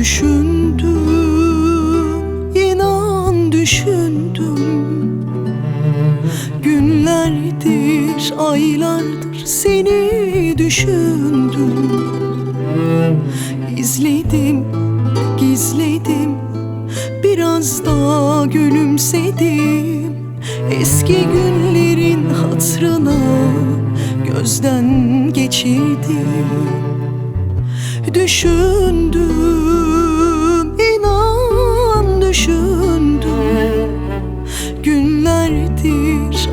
Düşündüm, inan düşündüm. Günlerdir, aylardır seni düşündüm. İzledim, gizledim Biraz daha gülümsedim. Eski günlerin hatırına Gözden geçirdim. Düşündüm,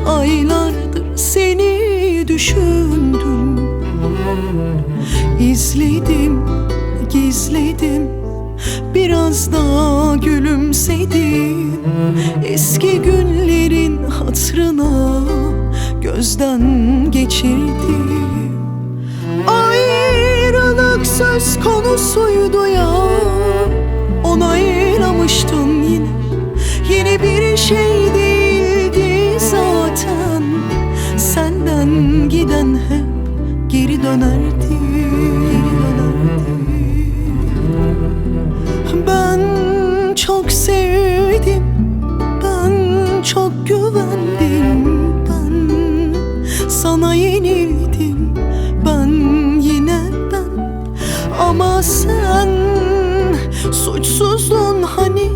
aylardır seni düşündüm. İzledim, gizledim Biraz daha gülümsedim. Eski günlerin hatırına Gözden geçirdim. Ayrılık söz konusuydu ya Onaylamıştın yine. Yeni bir şey geri dönerdi. Ben çok sevdim Ben çok güvendim Ben sana yenildim Ben yine ben. Ama sen suçsuzdun hani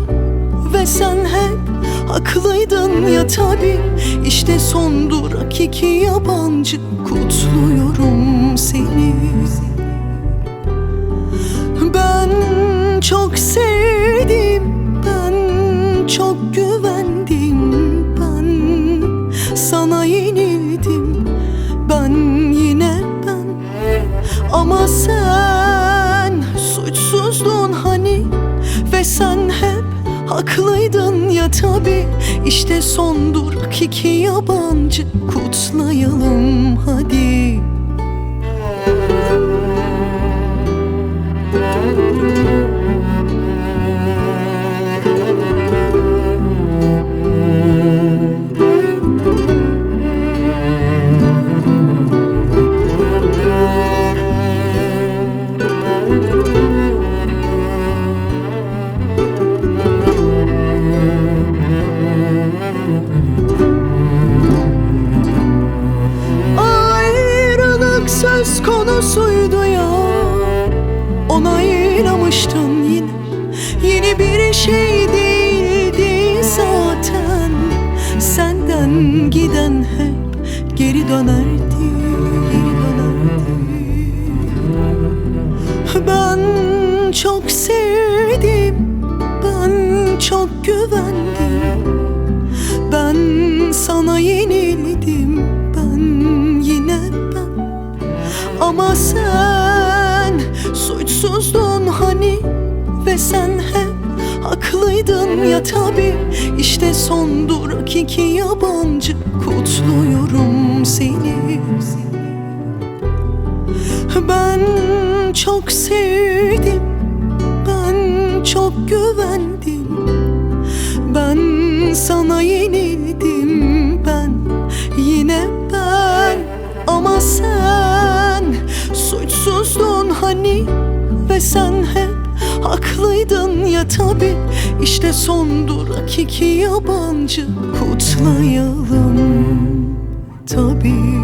Ve sen hep haklıydın ya tabi. İşte son durak iki yabancı. Kutluyorum seni. Ben çok sevdim, ben çok güvendim, ben sana yenildim, ben yine ben. Ama sen suçsuzdun hani. Ve sen hep haklıydın ya tabi. İşte son durak iki yabancı kutlayalım hadi. Söz konusuydu ya Onaylamıştın yine. Yeni bir şey değildi zaten. Senden giden hep geri dönerdi Geri dönerdi. Ben çok sevdim Ben çok güvendim. Ben sana yenildim Ama sen suçsuzdun hani ve sen hep haklıydın. Ya tabi İşte son durak iki yabancı. Kutluyorum seni. Ben çok sevdim. Ben çok güvendim. Ben sana yenildim Haklıydın ya tabi işte son durak iki yabancı. Kutlayalım tabii.